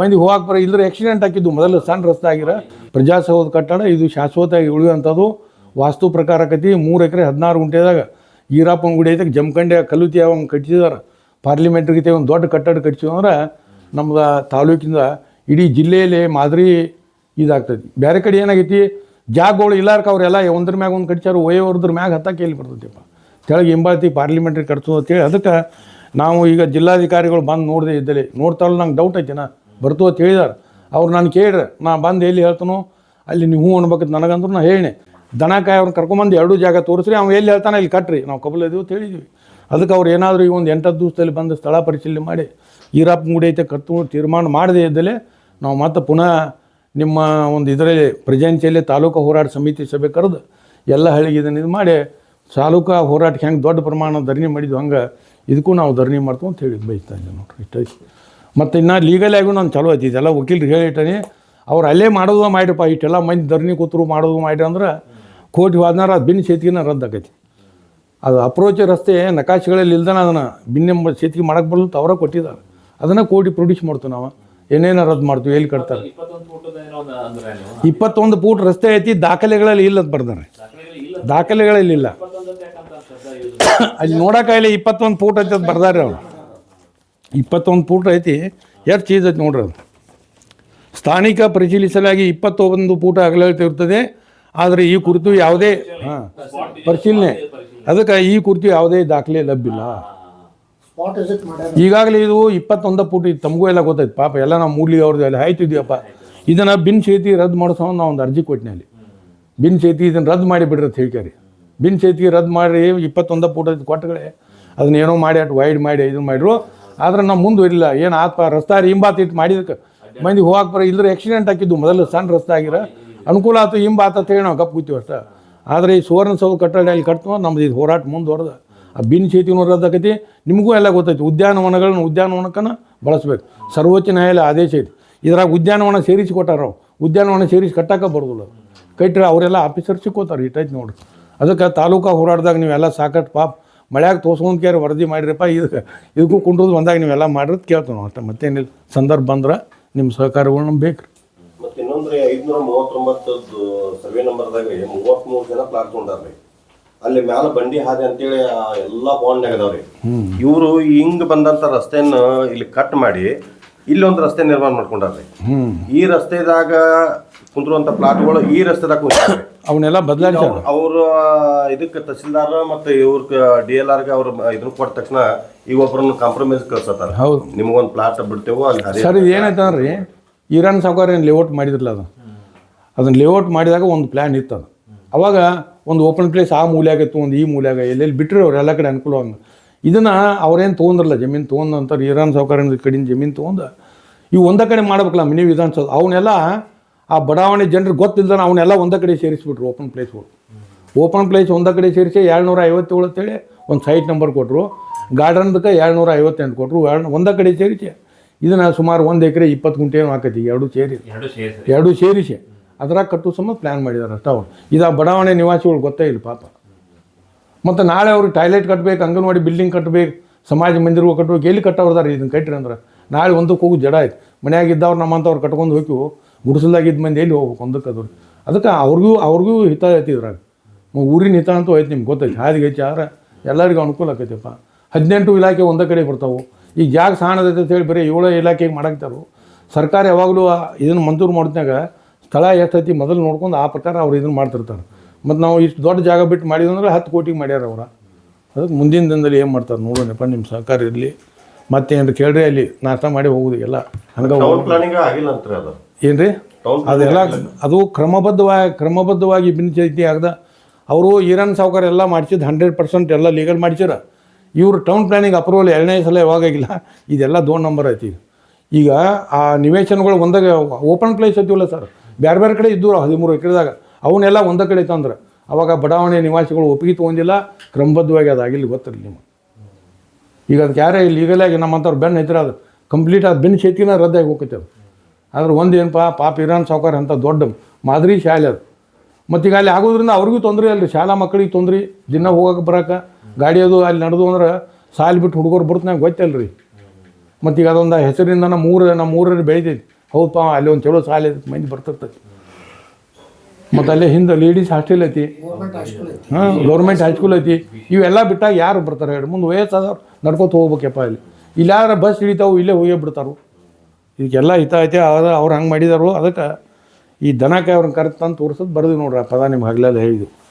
ಮಂದಿ ಹೋಗಕ್ಕೆ ಬರ ಇಲ್ಲದ್ರೆ ಆಕ್ಸಿಡೆಂಟ್ ಹಾಕಿದ್ದು. ಮೊದಲು ಸಣ್ಣ ರಸ್ತೆ ಆಗಿರ ಪ್ರಜಾಸೌಧ ಕಟ್ಟಡ, ಇದು ಶಾಶ್ವತವಾಗಿ ಉಳಿಯುವಂಥದ್ದು. ವಾಸ್ತು ಪ್ರಕಾರ ಕತಿ ಮೂರು ಎಕರೆ ಹದಿನಾರು ಗುಂಟೆದಾಗ ಈರಪ್ಪನ ಗುಡಿ ಐತೆ. ಜಮಖಂಡೆ ಕಲ್ಲುತಿ ಅವಂಗೆ ಕಟ್ಟಿಸಿದಾರೆ. ಪಾರ್ಲಿಮೆಂಟ್ರಿಗೆ ಒಂದು ದೊಡ್ಡ ಕಟ್ಟಡ ಕಟ್ಟಿಸಿದ್ರೆ ನಮ್ದು ತಾಲೂಕಿಂದ ಇಡೀ ಜಿಲ್ಲೆಯಲ್ಲಿ ಮಾದರಿ ಇದಾಗ್ತೈತಿ ಬೇರೆ ಕಡೆ ಏನಾಗೈತಿ? ಜಾಗಗಳು ಇಲ್ಲಾರ್ಕ ಅವರೆಲ್ಲ ಒಂದ್ರ ಮ್ಯಾಗ ಒಂದು ಕಟ್ಸ್ಯಾರ ಒಯ್ಯೋರ್ದ್ರ ಮ್ಯಾಗ ಹತ್ತಕ್ಕೆ ಎಲ್ಲಿ ಬರ್ತೈತಿಪ್ಪ. ಕೆಳಗೆ ಹಿಂಬಾತಿ ಪಾರ್ಲಿಮೆಂಟ್ರಿ ಕಟ್ಸೋದು ಅಂತೇಳಿ ಅದಕ್ಕೆ ನಾವು ಈಗ ಜಿಲ್ಲಾಧಿಕಾರಿಗಳು ಬಂದು ನೋಡಿದೆ ಇದ್ದಲ್ಲಿ ನೋಡ್ತಾಳು ನಂಗೆ ಡೌಟ್ ಐತಿ ನಾ ಬರ್ತು ಅಂತ ಹೇಳಿದಾರೆ. ಅವ್ರು ನಾನು ಕೇಳ್ರೆ, ನಾ ಬಂದು ಎಲ್ಲಿ ಹೇಳ್ತಾನೋ, ಅಲ್ಲಿ ನೀವು ಹ್ಞೂ ಅನ್ಬೇಕಂತ ನನಗಂದ್ರು ನಾ ಹೇಳಿ ದನಕಾಯಿ ಅವ್ರನ್ನ ಕರ್ಕೊಂಬಂದು ಎರಡೂ ಜಾಗ ತೋರಿಸ್ರಿ ಅವ್ನು ಎಲ್ಲಿ ಹೇಳ್ತಾನೆ ಇಲ್ಲಿ ಕಟ್ರಿ. ನಾವು ಕಬಲ್ ಇದೀವಿ ಅಂತ ಹೇಳಿದ್ವಿ. ಅದಕ್ಕೆ ಅವ್ರು ಏನಾದರೂ ಈ ಒಂದು ಎಂಟತ್ತು ದಿವಸದಲ್ಲಿ ಬಂದು ಸ್ಥಳ ಪರಿಶೀಲನೆ ಮಾಡಿ ಈರಪ್ಪ ಗುಡಿ ಐತೆ ಕತ್ತು ತೀರ್ಮಾನ ಮಾಡದೇ ಇದ್ದಲ್ಲಿ ನಾವು ಮತ್ತೆ ಪುನಃ ನಿಮ್ಮ ಒಂದು ಇದರಲ್ಲಿ ಪ್ರಜೆನ್ಸಿಯಲ್ಲಿ ತಾಲೂಕು ಹೋರಾಟ ಸಮಿತಿ ಸಭೆ ಕರೆದು ಎಲ್ಲ ಹಳ್ಳಿಗೆ ಇದನ್ನು ಇದು ಮಾಡಿ, ತಾಲೂಕು ಹೋರಾಟಕ್ಕೆ ಹೆಂಗೆ ದೊಡ್ಡ ಪ್ರಮಾಣ ಧರಣಿ ಮಾಡಿದ್ವು ಹಂಗೆ ಇದಕ್ಕೂ ನಾವು ಧರಣಿ ಮಾಡ್ತೀವಿ ಅಂತ ಹೇಳಿ ಬಯಸ್ತಾ ಇದ್ದೆ ನೋಡ್ರಿ. ಇಷ್ಟೈತಿ ಮತ್ತು ಇನ್ನು ಲೀಗಲ್ ಆಗೂ ನಾನು ಚಲೋ ಐತಿ ಇದೆಲ್ಲ ವಕೀಲ್ರಿಗೆ ಹೇಳಿಟ್ಟನಿ. ಅವ್ರು ಅಲ್ಲೇ ಮಾಡೋದು ಮಾಡಿರಪ್ಪ ಇಷ್ಟೆಲ್ಲ ಮಂದಿ ಧರಣಿ ಕೂತರು ಮಾಡೋದು ಮಾಡಿ ಅಂದ್ರೆ ಕೋಟಿ ಹೋದ್ನಾರ ಅದು ಬಿನ್ ಸೇತಿಗೆನ ರದ್ದಾಕೈತಿ ಅದು ಅಪ್ರೋಚ್ ರಸ್ತೆ ನಕಾಶಿಗಳಲ್ಲಿ ಇಲ್ದನ ಅದನ್ನು ಬಿನ್ನೆಂಬ ಸೇತಿಗೆ ಮಾಡಕ್ಕೆ ಬರಲು ಅವರ ಕೊಟ್ಟಿದ್ದಾರೆ ಅದನ್ನು ಕೋಟಿ ಪ್ರೊಡ್ಯೂಸ್ ಮಾಡ್ತೀವಿ ನಾವು. ಏನೇನು ರದ್ದು ಮಾಡ್ತೀವಿ ಎಲ್ಲಿ ಕಟ್ತಾರೆ. ಇಪ್ಪತ್ತೊಂದು ಫೂಟ್ ರಸ್ತೆ ಐತಿ ದಾಖಲೆಗಳಲ್ಲಿ ಇಲ್ಲ ಅಂತ ಬರ್ದಾರೆ. ದಾಖಲೆಗಳಲ್ಲಿ ಇಲ್ಲ. ಅಲ್ಲಿ ನೋಡೋಕಾಗಲಿ ಇಪ್ಪತ್ತೊಂದು ಫೂಟ್ ಐತಿ ಅಂತ ಬರ್ದಾರೆ ಅವ್ರು. ಇಪ್ಪತ್ತೊಂದು ಪೂಟ ಐತಿ, ಎಷ್ಟು ಚೀಸ್ ಐತಿ ನೋಡ್ರಿ ಅದು. ಸ್ಥಾನಿಕ ಪರಿಶೀಲಿಸಲಾಗಿ ಇಪ್ಪತ್ತೊಂದು ಪೂಟ ಅಗಲತಿರುತ್ತದೆ ಆದರೆ ಈ ಕುರಿತು ಯಾವುದೇ, ಹಾಂ, ಪರಿಶೀಲನೆ. ಅದಕ್ಕೆ ಈ ಕುರಿತು ಯಾವುದೇ ದಾಖಲೆ ಲಭ್ಯವಿಲ್ಲ. ಈಗಾಗಲೇ ಇದು ಇಪ್ಪತ್ತೊಂದು ಪೂಟ ಇದು ತಮಗೂ ಎಲ್ಲ ಗೊತ್ತೈತೆ, ಪಾಪ ಎಲ್ಲ ನಾವು ಮೂಡ್ಲಿ ಅವ್ರದ್ದು ಎಲ್ಲ ಆಯ್ತಿದ್ಯಪ್ಪ ಇದನ್ನು ಬಿನ್ ಸೇತಿ ರದ್ದು ಮಾಡಿಸೋ ನಾವು ಒಂದು ಅರ್ಜಿ ಕೊಟ್ಟಿನಿ ಅಲ್ಲಿ ಬಿನ್ ಸೇತಿ ಇದನ್ನು ರದ್ದು ಮಾಡಿ ಬಿಡ್ರಿ ಅಂತ ಹೇಳ್ಕ್ಯಾರಿ. ಬಿನ್ ಸೇತಿ ರದ್ದು ಮಾಡಿ ಇಪ್ಪತ್ತೊಂದು ಪೂಟ ಅದನ್ನ ಏನೋ ಮಾಡಿ ಅಟ್ ವೈಡ್ ಮಾಡಿ ಇದನ್ನು ಮಾಡಿರು ಆದ್ರೆ ನಾವು ಮುಂದುವರಿಲ್ಲ ಏನು ಆತ್ಪ ರಸ್ತೆ ಹಿಂಬಾತ್ ಇಟ್ಟು ಮಾಡಿದಕ್ಕೆ ಮಂದಿ ಹೋಗಕ್ಕೆ ಬರ ಇಲ್ಲದ್ರೆ ಆಕ್ಸಿಡೆಂಟ್ ಹಾಕಿದ್ದು ಮೊದಲು ಸಣ್ಣ ರಸ್ತೆ ಆಗಿರ. ಅನುಕೂಲ ಆಯ್ತು ಹಿಂಬಾತ ಅಂತ ಹೇಳಿ ನಾವು ಕಪ್ಪು ಕೂತೀವಿ ಅಷ್ಟೇ. ಆದರೆ ಈ ಸುವರ್ಣ ಸೌಧ ಕಟ್ಟಡ ಅಲ್ಲಿ ಕಟ್ತು ನಮ್ದು ಇದು ಹೋರಾಟ ಮುಂದುವರೆದ ಆ ಬಿನ್ ಚೇತಿನೂ ರದ್ದಾಕೈತಿ ನಿಮಗೂ ಎಲ್ಲ ಗೊತ್ತೈತಿ ಉದ್ಯಾನವನಗಳನ್ನ ಉದ್ಯಾನವನಕ್ಕನ ಬಳಸ್ಬೇಕು. ಸರ್ವೋಚ್ಚ ನ್ಯಾಯಾಲಯ ಆದೇಶ ಐತಿ. ಇದ್ರಾಗ ಉದ್ಯಾನವನ ಸೇರಿಸಿ ಕೊಟ್ಟಾರ ಉದ್ಯಾನವನ ಸೇರಿಸಿ ಕಟ್ಟಕ್ಕೆ ಬರೋದಿಲ್ಲ. ಕಟ್ಟಿರ ಅವರೆಲ್ಲ ಆಫೀಸರ್ ಸಿಕ್ಕೋತಾರೆ. ಇಟ್ಟೈತಿ ನೋಡ್ರಿ. ಅದಕ್ಕೆ ತಾಲೂಕಾ ಹೋರಾಟದಾಗ ನೀವೆಲ್ಲ ಸಾಕಷ್ಟು ಪಾಪ ಮಳ್ಯಾಗ ತೋರ್ಸ್ಕೊಂಡ್ ಕೇರ್ ವರದಿ ಮಾಡಿರಪ್ಪ ಇದಕ್ಕೆ ಇದಕ್ಕೂ ಕುಂಡ್ರದು ಬಂದಾಗ ನೀವೆಲ್ಲ ಮಾಡಿರೋದು ಕೇಳ್ತೇವೆ ನಾವು ಅಷ್ಟೇ ಮತ್ತೇನಿಲ್ಲ ಸಂದರ್ಭ ಬಂದ್ರೆ ನಿಮ್ಮ ಸಹಕಾರಗಳು ನಮ್ಗೆ ಬೇಕು ರೀ ಇನ್ನೊಂದು ರೀ ಐದುನೂರ ಮೂವತ್ತೊಂಬತ್ತದ್ದು ಸರ್ವೆ ನಂಬರ್ದಾಗ ಮೂವತ್ತ್ಮೂರು ಜನ ಪ್ಲಾಟ್ ತೊಗೊಂಡಾರ್ರಿ. ಅಲ್ಲಿ ಮ್ಯಾಲೆ ಬಂಡಿ ಹಾದಿ ಅಂತೇಳಿ ಎಲ್ಲ ಬಾಂಡ್ನಾಗ ರೀ ಇವರು ಹಿಂಗೆ ಬಂದಂಥ ರಸ್ತೆಯನ್ನು ಇಲ್ಲಿ ಕಟ್ ಮಾಡಿ ಇಲ್ಲೊಂದು ರಸ್ತೆ ನಿರ್ಮಾಣ ಮಾಡ್ಕೊಂಡಾರ್ರಿ. ಈ ರಸ್ತೆದಾಗ ಕುಂದ್ರುವಂತ ಪ್ಲಾಟ್ಗಳು ಈ ರಸ್ತೆದಾಗ ಕುಂತಾರ್ರಿ ಅವನ್ನೆಲ್ಲ ಬದಲಾಯಿಸ್ಯಾರ ಅವರು ಇದಕ್ಕೆ ತಹಸೀಲ್ದಾರ್ ಮತ್ತು ಇವ್ರ ಡಿ ಎಲ್ ಆರ್ಗೆ ಅವ್ರ ಇದನ್ನ ಕೊಟ್ಟ ತಕ್ಷಣ ಈ ಒಬ್ಬರನ್ನು ಕಾಂಪ್ರಮೈಸ್ ಕಳ್ಸತ್ತಾರೆ. ಹೌದು. ನಿಮಗೊಂದು ಪ್ಲಾಟ್ ಬಿಡ್ತೇವೆ ಅಲ್ಲಿ ಸರ್ ಇದು ಏನಾಯ್ತು ಇರಾನ್ ಈರಾನ್ ಸಾವುಕಾರ ಏನು ಲೇಔಟ್ ಮಾಡಿದ್ರಲ್ಲ ಅದು? ಅದನ್ನ ಲೇಔಟ್ ಮಾಡಿದಾಗ ಒಂದು ಪ್ಲ್ಯಾನ್ ಇತ್ತು ಅದು. ಅವಾಗ ಒಂದು ಓಪನ್ ಪ್ಲೇಸ್ ಆ ಮೂಲೆಯಾಗಿತ್ತು ಒಂದು ಈ ಮೂಲೆಯಾಗ ಎಲ್ಲೆಲ್ಲಿ ಬಿಟ್ಟರೆ ಅವ್ರು ಎಲ್ಲ ಕಡೆ ಅನುಕೂಲ ಹಂಗೆ ಇದನ್ನು ಅವ್ರೇನು ತೊಗೊಂಡ್ರಲ್ಲ ಜಮೀನು ತೊಗೊಂಡು ಅಂತಾರೆ ಈರಾನ್ ಸಾವುಕಾರ ಕಡೆಯಿಂದ ಜಮೀನು ತೊಗೊಂಡು ಇವು ಒಂದೇ ಕಡೆ ಮಾಡ್ಬೇಕಲ್ಲ ಮಿನಿ ವಿಧಾನಸೌಧ ಅವನ್ನೆಲ್ಲ ಆ ಬಡಾವಣೆ ಜನರು ಗೊತ್ತಿಲ್ಲದ ಅವನ್ನೆಲ್ಲ ಒಂದೇ ಕಡೆ ಸೇರಿಸ್ಬಿಟ್ರು ಓಪನ್ ಪ್ಲೇಸ್ಗಳು ಓಪನ್ ಪ್ಲೇಸ್ ಒಂದೇ ಕಡೆ ಸೇರಿಸಿ ಏಳ್ನೂರ ಐವತ್ತೇಳು ಅಂತೇಳಿ ಒಂದು ಸೈಟ್ ನಂಬರ್ ಕೊಟ್ಟರು ಗಾರ್ಡನ್ದಕ್ಕೆ ಏಳ್ನೂರ ಐವತ್ತೆಂಟು ಕೊಟ್ಟರು ಎರಡು ಒಂದೇ ಕಡೆ ಸೇರಿಸಿ. ಇದನ್ನು ಸುಮಾರು ಒಂದು ಎಕರೆ ಇಪ್ಪತ್ತು ಗುಂಟೆ ಏನು ಹಾಕತಿ ಎರಡು ಸೇರಿ. ಎರಡು ಸೇರಿಸಿ. ಎರಡೂ ಸೇರಿಸಿ. ಅದ್ರಾಗ ಕಟ್ಟು ಸಮ ಪ್ಲ್ಯಾನ್ ಮಾಡಿದಾರೆ ಅಷ್ಟ ಅವ್ರು. ಇದು ಆ ಬಡಾವಣೆ ನಿವಾಸಿಗಳು ಗೊತ್ತೇ ಇಲ್ಲ ಪಾಪ. ಮತ್ತು ನಾಳೆ ಅವ್ರಿಗೆ ಟಾಯ್ಲೆಟ್ ಕಟ್ಟಬೇಕು ಅಂಗನವಾಡಿ ಬಿಲ್ಡಿಂಗ್ ಕಟ್ಟಬೇಕು ಸಮಾಜ ಮಂದಿರಗಳು ಕಟ್ಟಬೇಕು ಎಲ್ಲಿ ಕಟ್ಟವ್ರದಾರೆ ಇದನ್ನು ಕಟ್ಟಿರಿ ಅಂದ್ರೆ ನಾಳೆ ಒಂದಕ್ಕೆ ಹೋಗಿ ಜಡ ಆಯ್ತು. ಮನೆಯಾಗಿದ್ದವ್ರು ನಮ್ಮಂಥವ್ರು ಕಟ್ಕೊಂಡು ಹೋಗಿ ಗುಡಿಸಲ್ದಾಗಿದ್ದ ಮಂದಿ ಎಲ್ಲಿ ಹೋಗ್ಬೇಕು ಒಂದಕ್ಕೆ ಅದ್ರ ಅದಕ್ಕೆ ಅವ್ರಿಗೂ ಅವ್ರಿಗೂ ಹಿತ ಐತಿ ಇದ್ರಾಗ. ಊರಿನ ಹಿತ ಅಂತೂ ಐತಿ ನಿಮ್ಗೆ ಗೊತ್ತೈತಿ. ಹಾದಿಗೆ ಐತಿ ಆದ್ರೆ ಎಲ್ಲರಿಗೂ ಅನುಕೂಲ ಆಕೈತಿಪ್ಪ. ಹದಿನೆಂಟು ಇಲಾಖೆ ಒಂದೇ ಕಡೆ ಬರ್ತಾವೆ. ಈಗ ಜಾಗ ಸಾಣದೈತೆ ಅಂತ ಹೇಳಿ ಬರೀ ಏಳು ಇಲಾಖೆಗೆ ಮಾಡಾಕ್ತಾರೋ ಸರ್ಕಾರ ಯಾವಾಗಲೂ ಇದನ್ನು ಮಂಜೂರು ಮಾಡಿದ್ನಾಗ ಸ್ಥಳ ಎಷ್ಟೈತಿ ಮೊದಲು ನೋಡ್ಕೊಂಡು ಆ ಪ್ರಕಾರ ಅವ್ರು ಇದನ್ನು ಮಾಡ್ತಿರ್ತಾರೆ. ಮತ್ತು ನಾವು ಇಷ್ಟು ದೊಡ್ಡ ಜಾಗ ಬಿಟ್ಟು ಮಾಡಿದಂದ್ರೆ ಹತ್ತು ಕೋಟಿಗೆ ಮಾಡ್ಯಾರ ಅವ್ರ. ಅದಕ್ಕೆ ಮುಂದಿನ ದಿನದಲ್ಲಿ ಏನು ಮಾಡ್ತಾರೆ ನೋಡೋಣಪ್ಪ ನಿಮ್ಮ ಸಹಕಾರ ಇರಲಿ. ಮತ್ತೇನು ಕೇಳ್ರಿ ಅಲ್ಲಿ ನಾಷ್ಟ ಮಾಡಿ ಹೋಗುದು ಎಲ್ಲ. ಹಂಗೆ ಪ್ಲಾನಿಂಗ್ ಆಗಿಲ್ಲ ಅಂತ ಅದು. ಏನು ರೀ ಅದೆಲ್ಲ ಅದು ಕ್ರಮಬದ್ಧವಾಗಿ ಕ್ರಮಬದ್ಧವಾಗಿ ಭಿನ್ನಚೈತಿ ಆಗದ. ಅವರು ಈರನ್ ಸಾವುಕಾರ ಎಲ್ಲ ಮಾಡಿಸಿದ್ದು ಹಂಡ್ರೆಡ್ ಪರ್ಸೆಂಟ್ ಎಲ್ಲ ಲೀಗಲ್ ಮಾಡಿಸಿರ. ಇವರು ಟೌನ್ ಪ್ಲಾನಿಂಗ್ ಅಪ್ರೂವಲ್ ಎರಡನೇ ಸಲ ಯಾವಾಗಿಲ್ಲ ಇದೆಲ್ಲ ದೋ ನಂಬರ್ ಐತಿ ಈಗ ಆ ನಿವೇಶನಗಳು ಒಂದಾಗ ಓಪನ್ ಪ್ಲೇಸ್ ಐತಿವಲ್ಲ ಸರ್ ಬೇರೆ ಬೇರೆ ಕಡೆ ಇದ್ದು ಹದಿಮೂರು ಎಕರೆದಾಗ. ಅವನ್ನೆಲ್ಲ ಒಂದ ಕಡೆ ತಂದ್ರೆ. ಅವಾಗ ಬಡಾವಣೆ ನಿವಾಸಿಗಳು ಒಪ್ಪಿಗೆ ತೊಗೊಂಡಿಲ್ಲ. ಕ್ರಮಬದ್ಧವಾಗಿ ಅದಾಗಿಲ್ಲ ಗೊತ್ತಿರಲಿ ನಿಮಗೆ. ಈಗ ಅದಕ್ಕೆ ಯಾರೇ ಲೀಗಲಾಗಿ ನಮ್ಮಂಥವ್ರು ಬೆನ್ನು ಐತಿರ ಅದು. ಕಂಪ್ಲೀಟ್ ಆದ ಬೆನ್ನು ಶೈತಿನ ರದ್ದಾಗಿ ಹೋಗುತ್ತೆ ಅದು ಆದ್ರೆ ಒಂದು ಏನಪ್ಪ ಪಾಪ ಇರಾನ್ ಸಾವುಕಾರ ಅಂತ ದೊಡ್ಡ ಮಾದರಿ ಶಾಲೆ ಅದು. ಮತ್ತು ಈಗ ಅಲ್ಲಿ ಆಗೋದ್ರಿಂದ ಅವ್ರಿಗೂ ತೊಂದರೆ ಅಲ್ರಿ ಶಾಲಾ ಮಕ್ಕಳಿಗೆ ತೊಂದರೆ ದಿನ ಹೋಗಕ್ಕೆ ಬರೋಕೆ ಗಾಡಿ ಅದು ಅಲ್ಲಿ ನಡೆದು ಅಂದ್ರೆ ಸಾಲಿ ಬಿಟ್ಟು ಹುಡುಗರು ಬಿಡ್ತಾನೆ ಗೊತ್ತಲ್ಲ ರೀ ಮತ್ತು ಈಗ ಅದೊಂದು ಹೆಸರಿಂದ ನಮ್ಮ ಮೂರು ನಮ್ಮ ಊರಲ್ಲಿ ಬೆಳಿತೈತಿ. ಹೌದಪ್ಪ ಅಲ್ಲಿ ಒಂದು ಚಲೋ ಸಾಲ ಮಂದಿ ಬರ್ತಿರ್ತೈತಿ ಮತ್ತು ಅಲ್ಲೇ ಹಿಂದೆ ಲೇಡೀಸ್ ಹಾಸ್ಟೆಲ್ ಐತಿ. ಹಾಂ ಗೌರ್ಮೆಂಟ್ ಹೈಸ್ಕೂಲ್ ಐತಿ. ಇವೆಲ್ಲ ಬಿಟ್ಟಾಗ ಯಾರು ಬರ್ತಾರೆ ಹೇಳಿ ಮುಂದೆ ವಯಸ್ಸಾದವ್ರು ನಡ್ಕೊತ ಹೋಗ್ಬೇಕಪ್ಪ ಇಲ್ಲಿ. ಇಲ್ಲಾದ್ರೆ ಯಾರು ಬಸ್ ಹಿಡಿತಾವು ಇಲ್ಲೇ ಹೋಗೇ ಬಿಡ್ತಾರು. ಇದಕ್ಕೆಲ್ಲ ಹಿತ ಐತೆ ಅವ್ರು ಅವ್ರು ಹಂಗೆ ಮಾಡಿದಾರು. ಅದಕ್ಕೆ ಈ ದನಕ್ಕೆ ಅವ್ರನ್ನ ಕರೆದು ತಂದು ತೋರ್ಸೋದು ಬರ್ದು ನೋಡ್ರಿ ಆ ಪದ ನಿಮ್ಗೆ ಹಗಲೆಲ್ಲ ಹೇಳಿದ್ವಿ